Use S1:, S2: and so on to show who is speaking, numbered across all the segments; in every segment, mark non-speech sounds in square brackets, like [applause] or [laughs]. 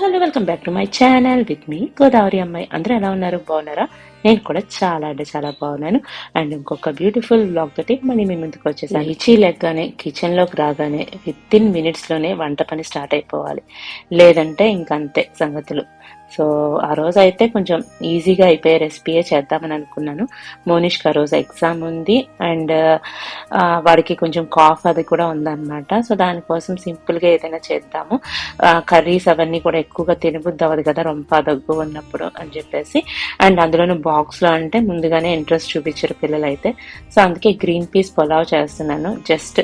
S1: Hello welcome back to my channel with me Godavari అమ్మాయి. అందరూ ఎలా ఉన్నారు? బాగున్నారా? నేను కూడా చాలా అంటే చాలా బాగున్నాను. అండ్ ఇంకొక బ్యూటిఫుల్ బ్లాగ్ తోటి మళ్ళీ మీ ముందుకు వచ్చేసాను. ఇచ్చి లెగ్గానే కిచెన్లోకి రాగానే విత్ ఇన్ మినిట్స్లోనే వంట పని స్టార్ట్ అయిపోవాలి. లేదంటే ఇంకంతే సంగతులు. సో ఆ రోజు అయితే కొంచెం ఈజీగా అయిపోయే రెసిపీయే చేద్దామని అనుకున్నాను. మోనిష్కి ఆ రోజు ఎగ్జామ్ ఉంది. అండ్ వాడికి కొంచెం కాఫ్ అది కూడా ఉందన్నమాట. సో దానికోసం సింపుల్గా ఏదైనా చేద్దాము. కర్రీస్ అవన్నీ కూడా ఎక్కువగా తినబుద్ది అవ్వదు కదా రొంప దగ్గు ఉన్నప్పుడు అని చెప్పేసి. అండ్ అందులోనూ బాక్స్లో అంటే ముందుగానే ఇంట్రెస్ట్ చూపించారు పిల్లలు అయితే సో అందుకే గ్రీన్ పీస్ పులావ్ చేస్తున్నాను. జస్ట్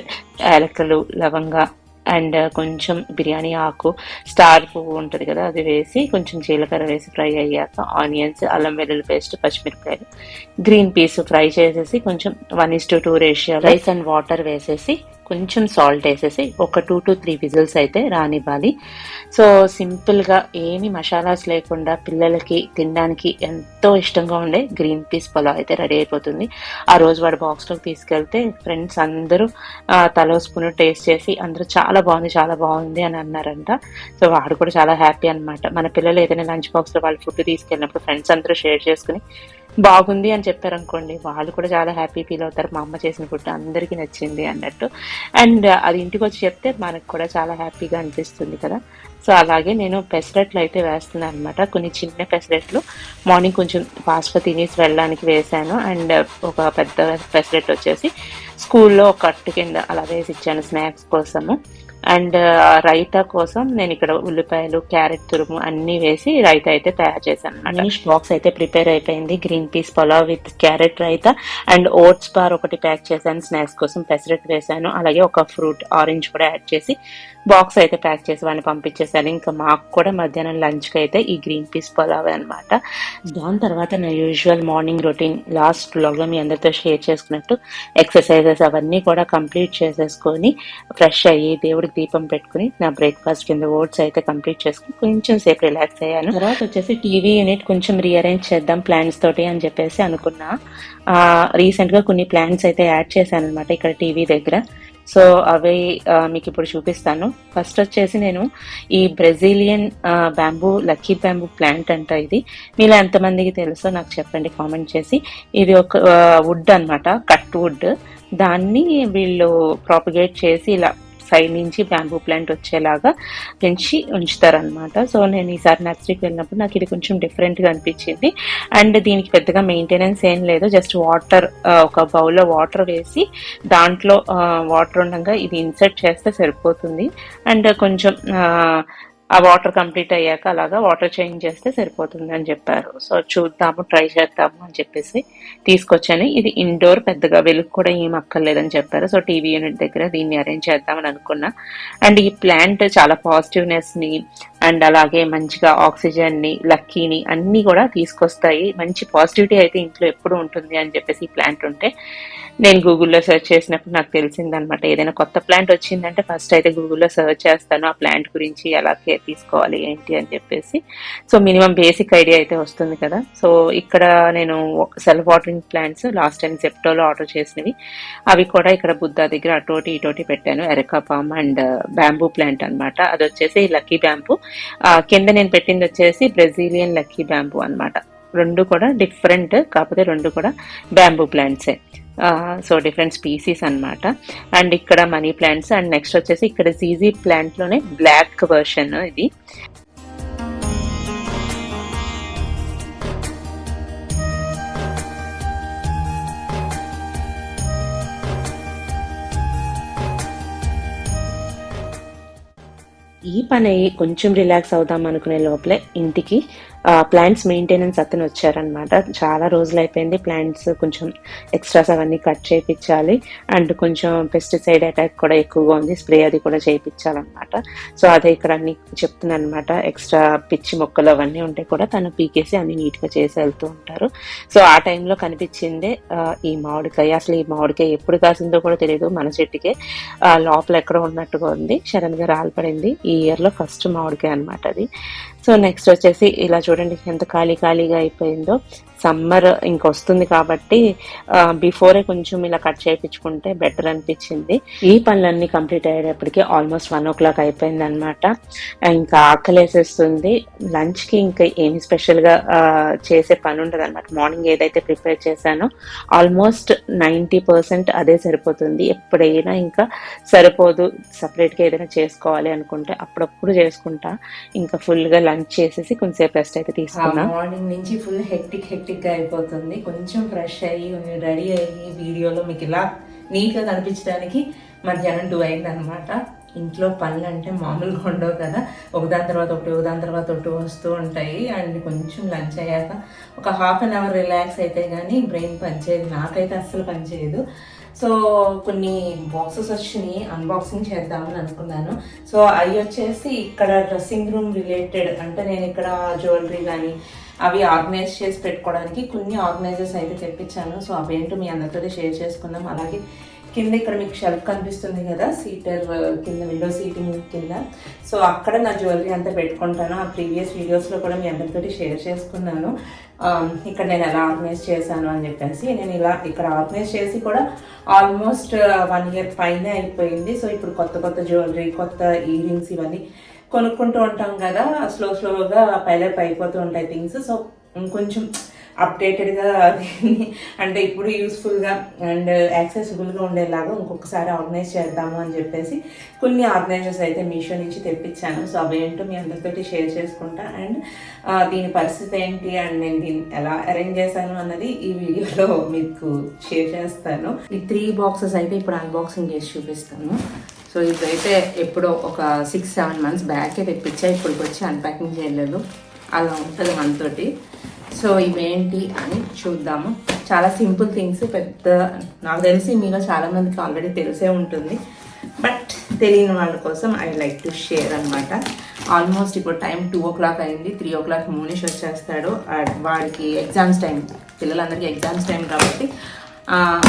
S1: యాలకలు లవంగా అండ్ uh, కొంచెం బిర్యానీ ఆకు స్టార్ పువ్వు ఉంటుంది కదా అది వేసి కొంచెం జీలకర్ర వేసి ఫ్రై అయ్యాక ఆనియన్స్ అల్లం వెల్లుల్లి పేస్ట్ పచ్చిమిరపకాయలు. గ్రీన్ పీస్ ఫ్రై చేసేసి కొంచెం one is to two ratio rice and water వేసేసి కొంచెం సాల్ట్ వేసేసి ఒక టూ టు త్రీ విజిల్స్ అయితే రానివ్వాలి. సో సింపుల్గా ఏమి మసాలాస్ లేకుండా పిల్లలకి తినడానికి ఎంతో ఇష్టంగా ఉండే గ్రీన్ పీస్ పొలావ్ అయితే రెడీ అయిపోతుంది. ఆ రోజు వాడు బాక్స్లోకి తీసుకెళ్తే ఫ్రెండ్స్ అందరూ తలో స్పూన్ టేస్ట్ చేసి అందరూ చాలా బాగుంది చాలా బాగుంది అని అన్నారంట. సో వాడు కూడా చాలా హ్యాపీ అన్నమాట. మన పిల్లలు ఏదైనా లంచ్ బాక్స్లో వాళ్ళు ఫుడ్ తీసుకెళ్ళినప్పుడు ఫ్రెండ్స్ అందరూ షేర్ చేసుకుని బాగుంది అని చెప్పారనుకోండి వాళ్ళు కూడా చాలా హ్యాపీ ఫీల్ అవుతారు. మా అమ్మ చేసిన ఫుడ్ అందరికీ నచ్చింది అన్నట్టు. అండ్ uh, అది ఇంటికి వచ్చి చెప్తే మనకు కూడా చాలా హ్యాపీగా అనిపిస్తుంది కదా. సో అలాగే నేను పెసరెట్లు అయితే వేస్తున్నాను అనమాట కొన్ని చిన్న పెసరెట్లు. మార్నింగ్ కొంచెం ఫాస్ట్గా తినేసి వెళ్ళడానికి వేశాను. అండ్ uh, ఒక పెద్ద పెసరెట్ వచ్చేసి స్కూల్లో ఒక కట్టు కింద అలా వేసి ఇచ్చాను స్నాక్స్ కోసము. అండ్ రైతా కోసం నేను ఇక్కడ ఉల్లిపాయలు క్యారెట్ తురుము అన్ని వేసి రైతా అయితే తయారు చేశాను అన్నమాట బాక్స్ అయితే ప్రిపేర్ అయిపోయింది. Green peas pulao with carrot raita and oats bar ఒకటి ప్యాక్ చేశాను. స్నాక్స్ కోసం పెసరెట్ వేశాను. అలాగే ఒక ఫ్రూట్ ఆరెంజ్ కూడా యాడ్ చేసి బాక్స్ అయితే ప్యాక్ చేసి వాడిని పంపించేశాను. ఇంకా మాకు కూడా మధ్యాహ్నం లంచ్కి అయితే ఈ గ్రీన్ పీస్ పలావ్ అనమాట దాని తర్వాత నా యూజువల్ మార్నింగ్ రొటీన్ లాస్ట్ బ్లాగ్లో మీ అందరితో షేర్ చేసుకున్నట్టు ఎక్సర్సైజెస్ అవన్నీ కూడా కంప్లీట్ చేసేసుకొని ఫ్రెష్ అయ్యి దేవుడికి దీపం పెట్టుకుని నా బ్రేక్ఫాస్ట్ కింద ఓట్స్ అయితే కంప్లీట్ చేసుకుని కొంచెం సేపు రిలాక్స్ అయ్యాను. తర్వాత వచ్చేసి టీవీ యూనిట్ కొంచెం రీఅరేంజ్ చేద్దాం ప్లాన్స్ తోటి అని చెప్పేసి అనుకున్నా. రీసెంట్గా కొన్ని ప్లాన్స్ అయితే యాడ్ చేశాను అనమాట ఇక్కడ టీవీ దగ్గర. సో అవి మీకు ఇప్పుడు చూపిస్తాను. ఫస్ట్ వచ్చేసి నేను ఈ Brazilian bamboo lucky bamboo plant అంట ఇది. మీలో ఎంతమందికి తెలుసో నాకు చెప్పండి కామెంట్ చేసి. ఇది ఒక వుడ్ అనమాట కట్ వుడ్ దాన్ని వీళ్ళు ప్రాపగేట్ చేసి ఇలా సైడ్ నుంచి బ్యాంబూ ప్లాంట్ వచ్చేలాగా పెంచి ఉంచుతారనమాట సో నేను ఈసారి నర్సరీకి వెళ్ళినప్పుడు నాకు ఇది కొంచెం డిఫరెంట్గా అనిపించింది. అండ్ దీనికి పెద్దగా మెయింటెనెన్స్ ఏం లేదు. జస్ట్ వాటర్ ఒక బౌల్లో వాటర్ వేసి దాంట్లో వాటర్ ఉండగా ఇది ఇన్సర్ట్ చేస్తే సరిపోతుంది. అండ్ కొంచెం ఆ, వాటర్ కంప్లీట్ అయ్యాక అలాగా వాటర్ చేంజ్ చేస్తే సరిపోతుంది అని చెప్పారు. సో చూద్దాము ట్రై చేద్దాము అని చెప్పేసి తీసుకొచ్చాను. ఇది ఇండోర్ పెద్దగా వెలుగు కూడా ఏం అక్కర్లేదని చెప్పారు. సో టీవీ యూనిట్ దగ్గర దీన్ని అరేంజ్ చేద్దామని అనుకున్నా. అండ్ ఈ ప్లాంట్ చాలా పాజిటివ్నెస్ని అండ్ అలాగే మంచిగా ఆక్సిజన్ని లక్కీని అన్ని కూడా తీసుకొస్తాయి. మంచి పాజిటివిటీ అయితే ఇంట్లో ఎప్పుడు ఉంటుంది అని చెప్పేసి ప్లాంట్ ఉంటే నేను గూగుల్లో సెర్చ్ చేసినప్పుడు నాకు తెలిసిందనమాట. ఏదైనా కొత్త ప్లాంట్ వచ్చిందంటే ఫస్ట్ అయితే గూగుల్లో సెర్చ్ చేస్తాను ఆ ప్లాంట్ గురించి ఎలా కేర్ తీసుకోవాలి ఏంటి అని చెప్పేసి. సో మినిమం బేసిక్ ఐడియా అయితే వస్తుంది కదా. సో ఇక్కడ నేను self watering plants last time సెప్టోలో order చేసినవి. అవి కూడా ఇక్కడ బుద్ధ దగ్గర అటోటి ఇటోటి పెట్టాను. Areca palm and bamboo plant అన్నమాట అది వచ్చేసి లక్కీ బ్యాంబూ. కింద నేను పెట్టింది వచ్చేసి బ్రెజిలియన్ లక్కీ బ్యాంబూ అన్నమాట. రెండు కూడా డిఫరెంట్ కాకపోతే రెండు కూడా బ్యాంబూ ప్లాంట్సే సో డిఫరెంట్ స్పీసీస్ అన్నమాట. అండ్ ఇక్కడ మనీ ప్లాంట్స్ అండ్ నెక్స్ట్ వచ్చేసి ఇక్కడ జీజీ ప్లాంట్లోనే బ్లాక్ వర్షన్ ఇది. ఈ పని అయ్యి కొంచెం రిలాక్స్ అవుదాం అనుకునే లోపలే ఇంటికి ప్లాంట్స్ మెయింటెనెన్స్ అతను వచ్చారనమాట చాలా రోజులు అయిపోయింది ప్లాంట్స్ కొంచెం ఎక్స్ట్రాస్ అవన్నీ కట్ చేయించాలి అండ్ కొంచెం పెస్టిసైడ్ అటాక్ కూడా ఎక్కువగా ఉంది. స్ప్రే అది కూడా చేయించాలన్నమాట సో అదే ఇక్కడ అన్ని చెప్తున్నాను అనమాట ఎక్స్ట్రా పిచ్చి మొక్కలు అవన్నీ ఉంటే కూడా తను పీకేసి అన్ని నీట్గా చేసి వెళ్తూ ఉంటారు. సో ఆ టైంలో కనిపించిందే ఈ మామిడికాయ. అసలు ఈ మామిడికాయ ఎప్పుడు కాసిందో కూడా తెలియదు మన చెట్టుకే లోపల ఎక్కడో ఉన్నట్టుగా ఉంది. శరణ్ గారు ఆల్పడింది. ఈ ఇయర్లో ఫస్ట్ మామిడికాయ అనమాట అది. సో నెక్స్ట్ వచ్చేసి ఇలా చూడండి ఎంత ఖాళీ ఖాళీగా అయిపోయిందో. సమ్మర్ ఇంకొస్తుంది కాబట్టి బిఫోరే కొంచెం ఇలా కట్ చేయించుకుంటే బెటర్ అనిపించింది. ఈ పనులన్నీ కంప్లీట్ అయ్యేటప్పటికి ఆల్మోస్ట్ వన్ ఓ క్లాక్ అయిపోయింది అనమాట ఇంకా ఆకలేసేస్తుంది. లంచ్కి ఇంకా ఏమి స్పెషల్గా చేసే పని ఉండదు అనమాట మార్నింగ్ ఏదైతే ప్రిపేర్ చేశానో ఆల్మోస్ట్ నైంటీ పర్సెంట్ అదే సరిపోతుంది. ఎప్పుడైనా ఇంకా సరిపోదు. సపరేట్గా ఏదైనా చేసుకోవాలి అనుకుంటే అప్పుడప్పుడు చేసుకుంటా. ఇంకా ఫుల్గా లంచ్ చేసేసి కొంచెంసేపు రెస్ట్ అయితే తీసుకున్నా.
S2: మార్నింగ్ నుంచి ఫుల్ హెక్టిక్ హెక్టిక్ హెక్టిక్గా అయిపోతుంది. కొంచెం ఫ్రెష్ అయ్యి కొంచెం రెడీ అయ్యి వీడియోలో మీకు ఇలా నీట్గా కనిపించడానికి మధ్యాహ్నం టూ అయింది అనమాట ఇంట్లో పనులు అంటే మామూలుగా ఉండవు కదా. ఒకదాని తర్వాత ఒకటి ఒకదాని తర్వాత ఒకటి వస్తూ ఉంటాయి. అండ్ కొంచెం లంచ్ అయ్యాక ఒక హాఫ్ అన్ అవర్ రిలాక్స్ అయితే కానీ బ్రెయిన్ పనిచేయదు నాకైతే అస్సలు పనిచేయదు సో కొన్ని బాక్సెస్ వచ్చినాయి. అన్బాక్సింగ్ చేద్దామని అనుకున్నాను. సో అవి వచ్చేసి ఇక్కడ డ్రెస్సింగ్ రూమ్ రిలేటెడ్ అంటే నేను ఇక్కడ జ్యువెలరీ కానీ అవి ఆర్గనైజ్ చేసి పెట్టుకోవడానికి కొన్ని ఆర్గనైజర్స్ అయితే తెప్పించాను. సో అవేంటో మీ అందరితో షేర్ చేసుకుందాం. అలాగే కింద ఇక్కడ మీకు షెల్ఫ్ కనిపిస్తుంది కదా సీటర్ కింద విండో సీటింగ్ కింద. సో అక్కడ నా జ్యువెలరీ అంతా పెట్టుకుంటాను. ఆ ప్రీవియస్ వీడియోస్లో కూడా మీ అందరితోటి షేర్ చేసుకున్నాను. ఇక్కడ నేను ఎలా ఆర్గనైజ్ చేశాను అని చెప్పేసి నేను ఇలా ఇక్కడ ఆర్గనైజ్ చేసి కూడా ఆల్మోస్ట్ వన్ ఇయర్ పైనే అయిపోయింది. సో ఇప్పుడు కొత్త కొత్త జ్యువెలరీ కొత్త ఇయరింగ్స్ ఇవన్నీ కొనుక్కుంటూ ఉంటాం కదా స్లో స్లోగా పైలప్ అయిపోతూ ఉంటాయి థింగ్స్. సో కొంచెం అప్డేటెడ్గా దీన్ని అంటే ఇప్పుడు యూస్ఫుల్గా అండ్ యాక్సెసిబుల్గా ఉండేలాగా ఇంకొకసారి ఆర్గనైజ్ చేద్దాము అని చెప్పేసి కొన్ని ఆర్గనైజర్స్ అయితే మీషో నుంచి తెప్పించాను. సో అవేంటో మీ అందరితోటి షేర్ చేసుకుంటా. అండ్ దీని పరిస్థితి ఏంటి? అండ్ నేను దీన్ని ఎలా అరేంజ్ చేశాను అన్నది ఈ వీడియోలో [laughs] మీకు షేర్ చేస్తాను. ఈ త్రీ బాక్సెస్ అయితే ఇప్పుడు అన్బాక్సింగ్ చేసి చూపిస్తాను. సో ఇదైతే ఎప్పుడో ఒక సిక్స్ సెవెన్ మంత్స్ బ్యాకే తెప్పించా ఇప్పటికి వచ్చి అన్ప్యాకింగ్ చేయలేదు. అలా ఉంటుంది మనతోటి సో ఇవేంటి అని చూద్దాము. చాలా సింపుల్ థింగ్స్ పెద్ద నాకు తెలిసి మీలో చాలామందికి ఆల్రెడీ తెలిసే ఉంటుంది. బట్ తెలియని వాళ్ళ కోసం ఐ లైక్ టు షేర్ అనమాట ఆల్మోస్ట్ ఇప్పుడు టైం టూ ఓ క్లాక్ అయింది త్రీ ఓ క్లాక్ మూనిష్ వచ్చేస్తాడు. వాడికి ఎగ్జామ్స్ టైం పిల్లలందరికీ ఎగ్జామ్స్ టైం కాబట్టి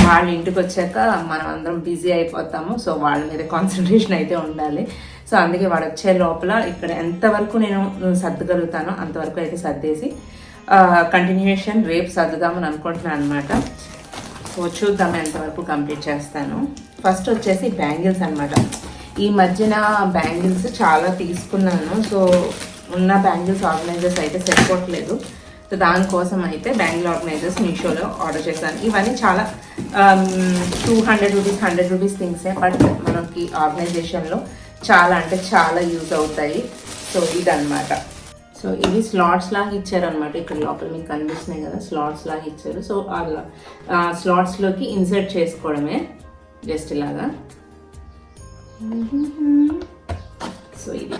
S2: వాళ్ళ ఇంటికి వచ్చాక మనం అందరం బిజీ అయిపోతాము. సో వాళ్ళ మీద కాన్సన్ట్రేషన్ అయితే ఉండాలి. సో అందుకే వాడు వచ్చే లోపల ఇక్కడ ఎంతవరకు నేను సర్దగలుగుతానో అంతవరకు అయితే సర్దేసి కంటిన్యూషన్ రేపు సర్దుదామని అనుకుంటున్నాను అనమాట సో చూద్దాం ఎంతవరకు కంప్లీట్ చేస్తాను. ఫస్ట్ వచ్చేసి బ్యాంగిల్స్ అన్నమాట. ఈ మధ్యన బ్యాంగిల్స్ చాలా తీసుకున్నాను. సో ఉన్న బ్యాంగిల్స్ ఆర్గనైజర్స్ అయితే సరిపోవట్లేదు. దానికోసం అయితే బ్యాంగిల్ ఆర్గనైజర్స్ మీషోలో ఆర్డర్ చేశాను. ఇవన్నీ చాలా two hundred rupees hundred rupees థింగ్సే but మనకి ఆర్గనైజేషన్లో చాలా అంటే చాలా యూజ్ అవుతాయి. సో ఇదన్నమాట. సో ఇవి స్లాట్స్ లాగా ఇచ్చారు అనమాట ఇక్కడ లోపల మీకు కనిపిస్తున్నాయి కదా స్లాట్స్ లాగా ఇచ్చారు. సో అలా స్లాట్స్లోకి ఇన్సర్ట్ చేసుకోవడమే జస్ట్ ఇలాగా. సో ఇది.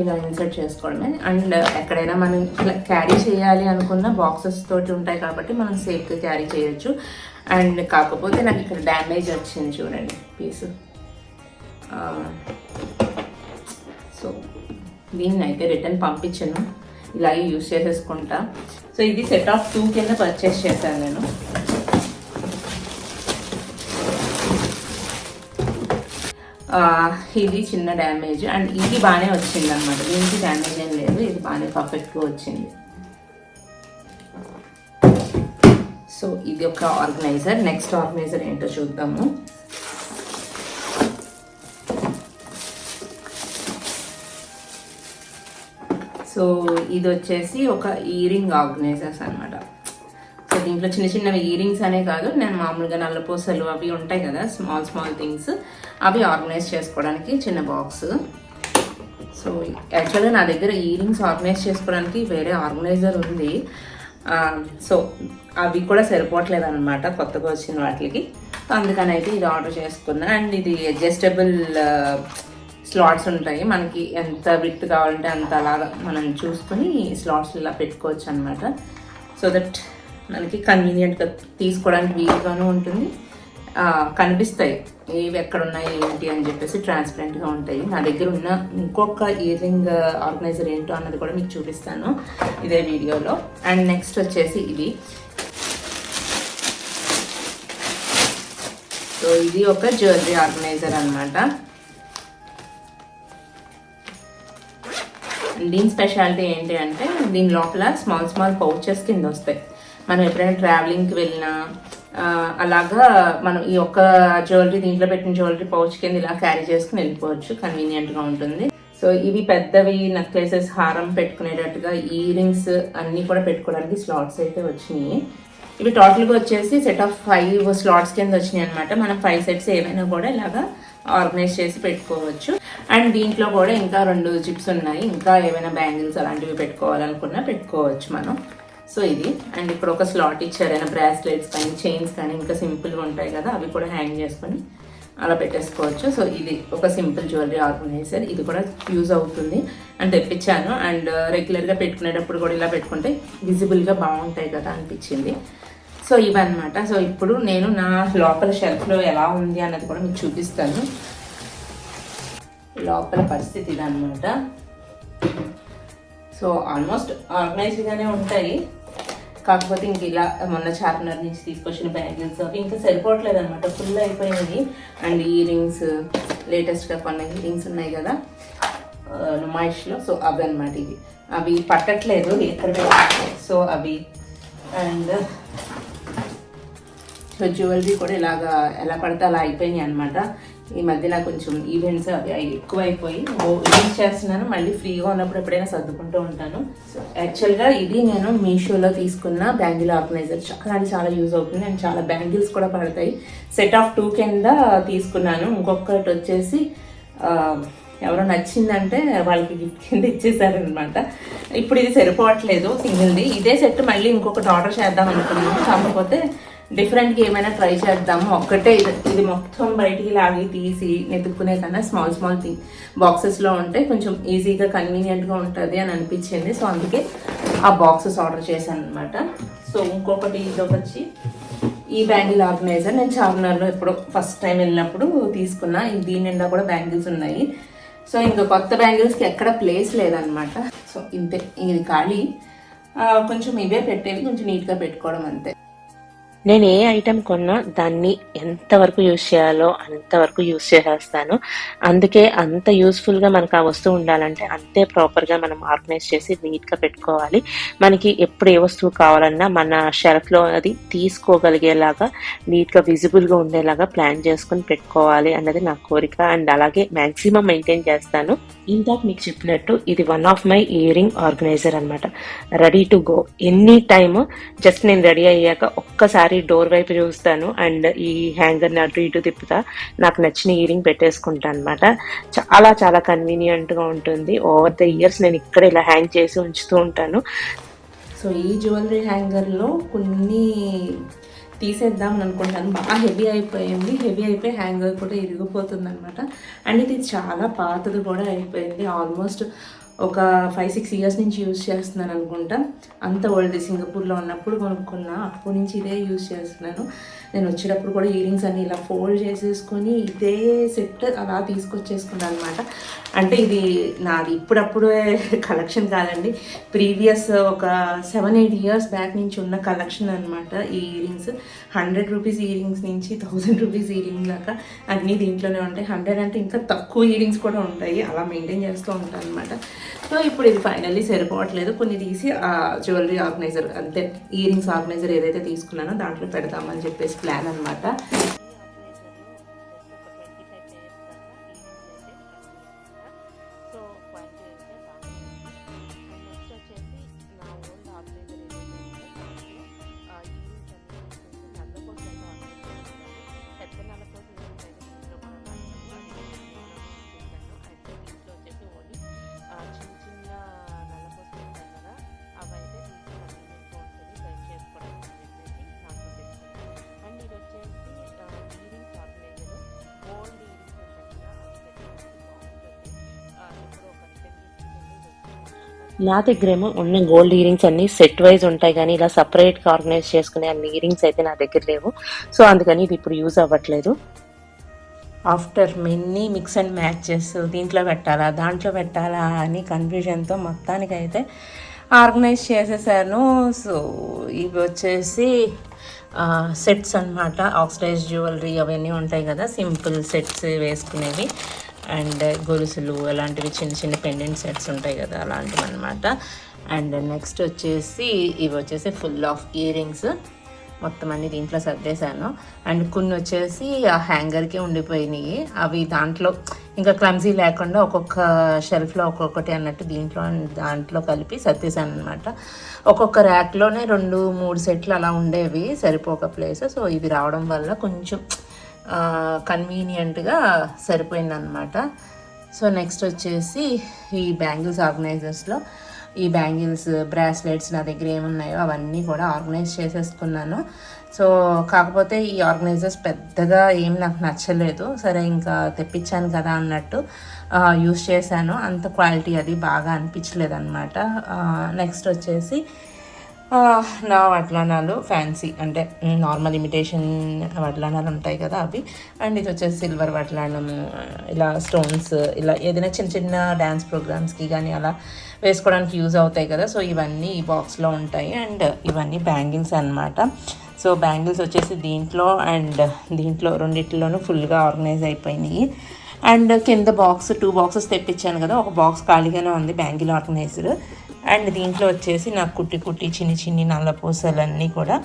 S2: ఇలా ఇన్సర్ట్ చేసుకోవడమే. అండ్ uh, ఎక్కడైనా మనం ఇట్లా క్యారీ చేయాలి అనుకున్న బాక్సెస్ తోటి ఉంటాయి కాబట్టి మనం సేఫ్గా క్యారీ చేయొచ్చు. అండ్ కాకపోతే నాకు ఇక్కడ డ్యామేజ్ వచ్చింది చూడండి పీస్ సో దీన్ని అయితే రిటర్న్ పంపించను. ఇలాగే యూస్ చేసేసుకుంటా. సో ఇది సెట్ ఆఫ్ టూ కింద పర్చేస్ చేశాను నేను. ఇది చిన్న డ్యామేజ్. అండ్ ఇది బాగానే వచ్చింది అనమాట దీనికి డ్యామేజ్ ఏం లేదు. ఇది బాగానే పర్ఫెక్ట్గా వచ్చింది. సో ఇది ఒక ఆర్గనైజర్ నెక్స్ట్ ఆర్గనైజర్ ఏంటో చూద్దాము. సో ఇది వచ్చేసి ఒక ఇయరింగ్ ఆర్గనైజర్స్ అన్నమాట. దీంట్లో చిన్న చిన్నవి ఇయరింగ్స్ అనే కాదు. నేను మామూలుగా నల్లపూసలు అవి ఉంటాయి కదా స్మాల్ స్మాల్ థింగ్స్ అవి ఆర్గనైజ్ చేసుకోవడానికి చిన్న బాక్స్ సో యాక్చువల్గా నా దగ్గర ఇయరింగ్స్ ఆర్గనైజ్ చేసుకోవడానికి వేరే ఆర్గనైజర్ ఉంది. సో అవి కూడా సరిపోవట్లేదు అనమాట కొత్తగా వచ్చిన వాటికి. సో అందుకని అయితే ఇది ఆర్డర్ చేసుకున్నాను. అండ్ ఇది అడ్జస్టబుల్ స్లాట్స్ ఉంటాయి. మనకి ఎంత విత్ కావాలంటే అంత అలాగా మనం చూసుకొని స్లాట్స్ ఇలా పెట్టుకోవచ్చు అనమాట సో దట్ మనకి కన్వీనియంట్గా తీసుకోవడానికి వీలుగాను ఉంటుంది. కనిపిస్తాయి. ఏవి ఎక్కడ ఉన్నాయి ఏంటి అని చెప్పేసి ట్రాన్స్పరెంట్గా ఉంటాయి. నా దగ్గర ఉన్న ఇంకొక ఇయర్ రింగ్ ఆర్గనైజర్ ఏంటో అన్నది కూడా మీకు చూపిస్తాను ఇదే వీడియోలో. అండ్ నెక్స్ట్ వచ్చేసి ఇది. సో ఇది ఒక జ్యువెలరీ ఆర్గనైజర్ అనమాట దీని స్పెషాలిటీ ఏంటి అంటే దీని లోపల స్మాల్ స్మాల్ పౌచెస్ కింద వస్తాయి. మనం ఎప్పుడైనా ట్రావెలింగ్కి వెళ్ళినా అలాగా మనం ఈ ఒక్క జ్యువెలరీ దీంట్లో పెట్టిన జ్యువెలరీ పౌచ్ కింద ఇలా క్యారీ చేసుకుని వెళ్ళిపోవచ్చు కన్వీనియంట్గా ఉంటుంది. సో ఇవి పెద్దవి నెక్లెసెస్ హారం పెట్టుకునేటట్టుగా ఇయర్ రింగ్స్ అన్నీ కూడా పెట్టుకోవడానికి స్లాట్స్ అయితే వచ్చినాయి. ఇవి టోటల్గా వచ్చేసి సెట్ ఆఫ్ ఫైవ్ స్లాట్స్ కింద వచ్చినాయి అనమాట మనం ఫైవ్ సెట్స్ ఏమైనా కూడా ఇలాగా ఆర్గనైజ్ చేసి పెట్టుకోవచ్చు. అండ్ దీంట్లో కూడా ఇంకా రెండు జిప్స్ ఉన్నాయి. ఇంకా ఏమైనా బ్యాంగిల్స్ అలాంటివి పెట్టుకోవాలనుకున్నా పెట్టుకోవచ్చు మనం. సో ఇది. అండ్ ఇక్కడ ఒక స్లాట్ ఇచ్చారు అయినా బ్రాస్లెట్స్ కానీ చైన్స్ కానీ ఇంకా సింపుల్గా ఉంటాయి కదా అవి కూడా హ్యాంగ్ చేసుకొని అలా పెట్టేసుకోవచ్చు. సో ఇది ఒక సింపుల్ జ్యువెలరీ ఆర్గనైజర్. ఇది కూడా యూజ్ అవుతుంది. అని తెప్పించాను. అండ్ uh, రెగ్యులర్గా పెట్టుకునేటప్పుడు కూడా ఇలా పెట్టుకుంటే విజిబుల్గా బాగుంటాయి కదా అనిపించింది. సో ఇవన్నమాట. సో ఇప్పుడు నేను నా లోపల షెల్ఫ్లో ఎలా ఉంది అన్నది కూడా మీకు చూపిస్తాను. లోపల పరిస్థితి ఇదన్నమాట. సో ఆల్మోస్ట్ ఆర్గనైజ్డ్గానే ఉంటాయి. కాకపోతే ఇంక ఇలా మొన్న చార్మినార్ నుంచి తీసుకొచ్చిన బ్యాంగిల్స్ అవి ఇంకా సరిపోవట్లేదు అనమాట ఫుల్ అయిపోయినాయి. అండ్ ఇయర్ రింగ్స్ లేటెస్ట్గా కొన్న ఇయర్ రింగ్స్ ఉన్నాయి కదా నుమాయిష్లో. సో అవి అనమాట ఇవి. అవి పట్టట్లేదు ఎక్కడ సో అవి. అండ్ సో జ్యువెలరీ కూడా ఇలాగా ఎలా పడితే అలా అయిపోయినాయి అనమాట ఈ మధ్య నాకు కొంచెం ఈవెంట్స్ అవి అవి ఎక్కువ అయిపోయి చేస్తున్నాను. మళ్ళీ ఫ్రీగా ఉన్నప్పుడు ఎప్పుడైనా సర్దుకుంటూ ఉంటాను. సో యాక్చువల్గా ఇది నేను మీషోలో తీసుకున్న బ్యాంగిల్ ఆర్గనైజర్. చాలా అంటే చాలా యూజ్ అవుతుంది. అండ్ చాలా బ్యాంగిల్స్ కూడా పడతాయి. సెట్ ఆఫ్ టూ కింద తీసుకున్నాను. ఇంకొకటి వచ్చేసి ఎవరో నచ్చిందంటే వాళ్ళకి గిఫ్ట్ కింద ఇచ్చేసారనమాట ఇప్పుడు ఇది సరిపోవట్లేదు సింగిల్ది ఇదే సెట్ మళ్ళీ ఇంకొకటి ఆర్డర్ చేద్దాం అనుకున్నాను. కాకపోతే డిఫరెంట్గా ఏమైనా ట్రై చేద్దాము ఒక్కటే ఇది. ఇది మొత్తం బయటికి లాగి తీసి నెతుక్కునే కన్నా స్మాల్ స్మాల్ థింగ్ బాక్సెస్లో ఉంటే కొంచెం ఈజీగా కన్వీనియంట్గా ఉంటుంది అని అనిపించింది. సో అందుకే ఆ బాక్సెస్ ఆర్డర్ చేశాను అనమాట సో ఇంకొకటి ఇది వచ్చి ఈ బ్యాంగిల్ ఆర్గనైజర్ నేను చార్మినార్లో ఎప్పుడో ఫస్ట్ టైం వెళ్ళినప్పుడు తీసుకున్నా. దీని నిండా కూడా బ్యాంగిల్స్ ఉన్నాయి. సో ఇంకా కొత్త బ్యాంగిల్స్కి ఎక్కడ ప్లేస్ లేదనమాట సో ఇంతే. ఇది ఖాళీ. కొంచెం ఇవే పెట్టేవి. కొంచెం నీట్గా పెట్టుకోవడం అంతే.
S1: నేను ఏ ఐటెం కొన్నా దాన్ని ఎంతవరకు యూజ్ చేయాలో అంతవరకు యూజ్ చేసేస్తాను. అందుకే అంత యూస్ఫుల్గా మనకు ఆ వస్తువు ఉండాలంటే అంతే ప్రాపర్గా మనం ఆర్గనైజ్ చేసి నీట్గా పెట్టుకోవాలి. మనకి ఎప్పుడు ఏ వస్తువు కావాలన్నా మన షెల్ఫ్లో అది తీసుకోగలిగేలాగా నీట్గా విజిబుల్గా ఉండేలాగా ప్లాన్ చేసుకుని పెట్టుకోవాలి అన్నది నా కోరిక. అండ్ అలాగే మాక్సిమం మెయింటైన్ చేస్తాను. ఇందాక మీకు చెప్పినట్టు ఇది one of my earring organiser అన్నమాట. Ready to go any time just నేను రెడీ అయ్యాక ఒక్కసారి డోర్ వైపు చూస్తాను అండ్ ఈ హ్యాంగర్ని అటు ఇటు తిప్పుతా. నాకు నచ్చిన ఇయరింగ్ పెట్టేసుకుంటాను అనమాట చాలా చాలా కన్వీనియంట్గా ఉంటుంది. ఓవర్ ద ఇయర్స్ నేను ఇక్కడ ఇలా హ్యాంగ్ చేసి ఉంచుతూ ఉంటాను.
S2: సో ఈ జ్యువెలరీ హ్యాంగర్లో కొన్ని తీసేద్దాం అని అనుకుంటాను. బాగా హెవీ అయిపోయింది. హెవీ అయిపోయి హ్యాంగర్ కూడా ఇరిగిపోతుంది అనమాట అండ్ ఇది చాలా పాతది కూడా అయిపోయింది. ఆల్మోస్ట్ ఒక ఫైవ్ సిక్స్ ఇయర్స్ నుంచి యూజ్ చేస్తున్నాను అనుకుంటా. అంత ఓల్డ్ సింగపూర్లో ఉన్నప్పుడు కొనుక్కున్నా. అప్పటి నుంచి ఇదే యూజ్ చేస్తున్నాను. నేను వచ్చేటప్పుడు కూడా ఇయరింగ్స్ అన్ని ఇలా ఫోల్డ్ చేసేసుకొని ఇదే సెట్ అలా తీసుకొచ్చేసుకున్నాను అనమాట అంటే ఇది నాది ఇప్పుడప్పుడే కలెక్షన్ కాదండి. ప్రీవియస్ ఒక సెవెన్ ఎయిట్ ఇయర్స్ బ్యాక్ నుంచి ఉన్న కలెక్షన్ అనమాట ఈ ఇయరింగ్స్ హండ్రెడ్ రూపీస్ ఇయరింగ్స్ నుంచి థౌజండ్ రూపీస్ ఇయరింగ్ దాకా అన్నీ దీంట్లోనే ఉంటాయి. హండ్రెడ్ అంటే ఇంకా తక్కువ ఇయరింగ్స్ కూడా ఉంటాయి. అలా మెయింటైన్ చేస్తూ ఉంటాను అనమాట సో ఇప్పుడు ఇది ఫైనల్లీ సరిపోవట్లేదు. కొన్ని తీసి ఆ జ్యువెలరీ ఆర్గనైజర్ అంతే ఇయరింగ్స్ ఆర్గనైజర్ ఏదైతే తీసుకున్నానో దాంట్లో పెడదామని చెప్పేసి ప్లాన్ అనమాట
S1: నా దగ్గరేమో ఉన్న గోల్డ్ ఇయరింగ్స్ అన్ని సెట్ వైజ్ ఉంటాయి కానీ ఇలా సపరేట్గా ఆర్గనైజ్ చేసుకునే అన్ని ఇయరింగ్స్ అయితే నా దగ్గర లేవు. సో అందుకని ఇది ఇప్పుడు యూజ్ అవ్వట్లేదు.
S2: After many mix and matches దీంట్లో పెట్టాలా దాంట్లో పెట్టాలా అని కన్ఫ్యూజన్తో మొత్తానికైతే ఆర్గనైజ్ చేసేసాను. సో ఇవి వచ్చేసి సెట్స్ అన్నమాట. ఆక్సిడైజ్ జ్యువెలరీ అవన్నీ ఉంటాయి కదా సింపుల్ సెట్స్ వేసుకునేవి. అండ్ గొలుసులు అలాంటివి చిన్న చిన్న పెండెంట్ సెట్స్ ఉంటాయి కదా అలాంటివి అనమాట అండ్ నెక్స్ట్ వచ్చేసి ఇవి వచ్చేసి ఫుల్ ఆఫ్ ఇయర్ రింగ్స్ మొత్తం అన్ని దీంట్లో సర్దేశాను. అండ్ కొన్ని వచ్చేసి ఆ హ్యాంగర్కే ఉండిపోయినాయి. అవి దాంట్లో ఇంకా క్లమ్జీ లేకుండా ఒక్కొక్క షెల్ఫ్లో ఒక్కొక్కటి అన్నట్టు దీంట్లో దాంట్లో కలిపి సర్దేశాను అనమాట ఒక్కొక్క ర్యాక్లోనే రెండు మూడు సెట్లు అలా ఉండేవి సరిపోక ప్లేస్ సో ఇవి రావడం వల్ల కొంచెం కన్వీనియంట్గా సరిపోయిందనమాట సో నెక్స్ట్ వచ్చేసి ఈ బ్యాంగిల్స్ ఆర్గనైజర్స్లో. ఈ బ్యాంగిల్స్ బ్రాస్లెట్స్ నా దగ్గర ఏమున్నాయో అవన్నీ కూడా ఆర్గనైజ్ చేసేసుకున్నాను. సో కాకపోతే ఈ ఆర్గనైజర్స్ పెద్దగా ఏం నాకు నచ్చలేదు. సరే ఇంకా తెప్పించాను కదా అన్నట్టు యూస్ చేశాను. అంత క్వాలిటీ అది బాగా అనిపించలేదు అనమాట నెక్స్ట్ వచ్చేసి నా వడ్లానాలు ఫ్యాన్సీ అంటే నార్మల్ ఇమిటేషన్ వడ్లానాలు ఉంటాయి కదా అవి. అండ్ ఇది వచ్చేసి సిల్వర్ వడ్లానము ఇలా స్టోన్స్ ఇలా ఏదైనా చిన్న చిన్న డ్యాన్స్ ప్రోగ్రామ్స్కి కానీ అలా వేసుకోవడానికి యూజ్ అవుతాయి కదా. సో ఇవన్నీ ఈ బాక్స్లో ఉంటాయి. అండ్ ఇవన్నీ బ్యాంగిల్స్ అన్నమాట. సో బ్యాంగిల్స్ వచ్చేసి దీంట్లో అండ్ దీంట్లో రెండిట్లోనూ ఫుల్గా ఆర్గనైజ్ అయిపోయినాయి. అండ్ కింద బాక్స్ టూ బాక్సెస్ తెప్పించాను కదా. ఒక బాక్స్ ఖాళీగానే ఉంది బ్యాంగిల్ ఆర్గనైజర్ అండ్ దీంట్లో వచ్చేసి నాకు కుట్టి కుట్టి చిన్ని చిన్ని నల్ల పూసలన్నీ కూడా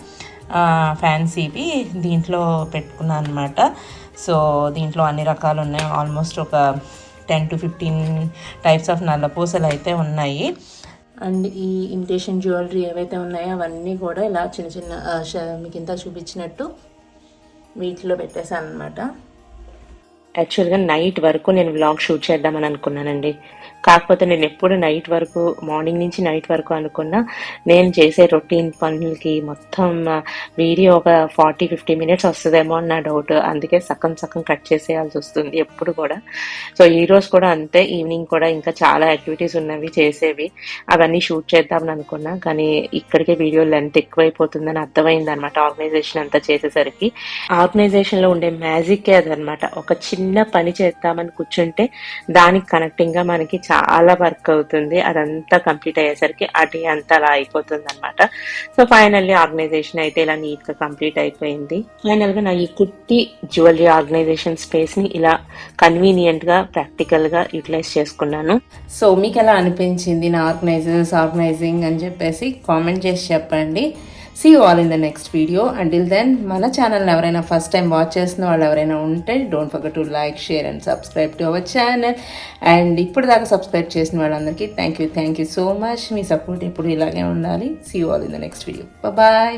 S2: ఫ్యాన్సీవి దీంట్లో పెట్టుకున్నాను అనమాట సో దీంట్లో అన్ని రకాలు ఉన్నాయి ఆల్మోస్ట్ ఒక ten to fifteen types of నల్ల పూసలు అయితే ఉన్నాయి. అండ్ ఈ ఇమిటేషన్ జ్యువెలరీ ఏవైతే ఉన్నాయో అవన్నీ కూడా ఇలా చిన్న చిన్న మీకు ఇంత చూపించినట్టు వీటిలో పెట్టేశాను అనమాట
S1: యాక్చువల్గా నైట్ వరకు నేను వ్లాగ్ షూట్ చేద్దామని అనుకున్నానండి. కాకపోతే నేను ఎప్పుడు నైట్ వరకు మార్నింగ్ నుంచి నైట్ వరకు అనుకున్నా నేను చేసే రొటీన్ పనులకి మొత్తం వీడియో ఒక ఫార్టీ ఫిఫ్టీ మినిట్స్ వస్తుందేమో అని నా డౌట్. అందుకే సగం సగం కట్ చేసేయాల్సి వస్తుంది ఎప్పుడు కూడా. సో ఈ రోజు కూడా అంతే. ఈవినింగ్ కూడా ఇంకా చాలా యాక్టివిటీస్ ఉన్నవి చేసేవి. అవన్నీ షూట్ చేద్దామని అనుకున్నా. కానీ ఇక్కడికే వీడియో లెంత్ ఎక్కువైపోతుందని అర్థమైంది అనమాట ఆర్గనైజేషన్ అంతా చేసేసరికి. ఆర్గనైజేషన్లో ఉండే మ్యాజిక్ అదనమాట ఒక చిన్న పని చేద్దామని కూర్చుంటే దానికి కనెక్టింగ్గా మనకి చాలా వర్క్ అవుతుంది. అదంతా కంప్లీట్ అయ్యేసరికి ఆ డే అంతా అలా అయిపోతుంది అనమాట సో ఫైనల్లీ ఆర్గనైజేషన్ అయితే ఇలా నీట్గా కంప్లీట్ అయిపోయింది. ఫైనల్గా నా ఈ కుట్టి జ్యువెలరీ ఆర్గనైజేషన్ స్పేస్ని ఇలా కన్వీనియంట్గా ప్రాక్టికల్గా యూటిలైజ్ చేసుకున్నాను.
S2: సో మీకు ఎలా అనిపించింది నా ఆర్గనైజర్స్ ఆర్గనైజింగ్ అని చెప్పేసి కామెంట్ చేసి చెప్పండి. See all in the next video until then మన ఛానల్ని ఎవరైనా ఫస్ట్ టైం వాచ్ చేస్తున్న వాళ్ళు ఎవరైనా ఉంటే don't forget to like share and subscribe to our channel and ఇప్పుడు దాకా సబ్స్క్రైబ్ చేసిన వాళ్ళందరికీ thank you thank you so much me support ఎప్పుడు ఇలాగే ఉండాలి. See all in the next video bye bye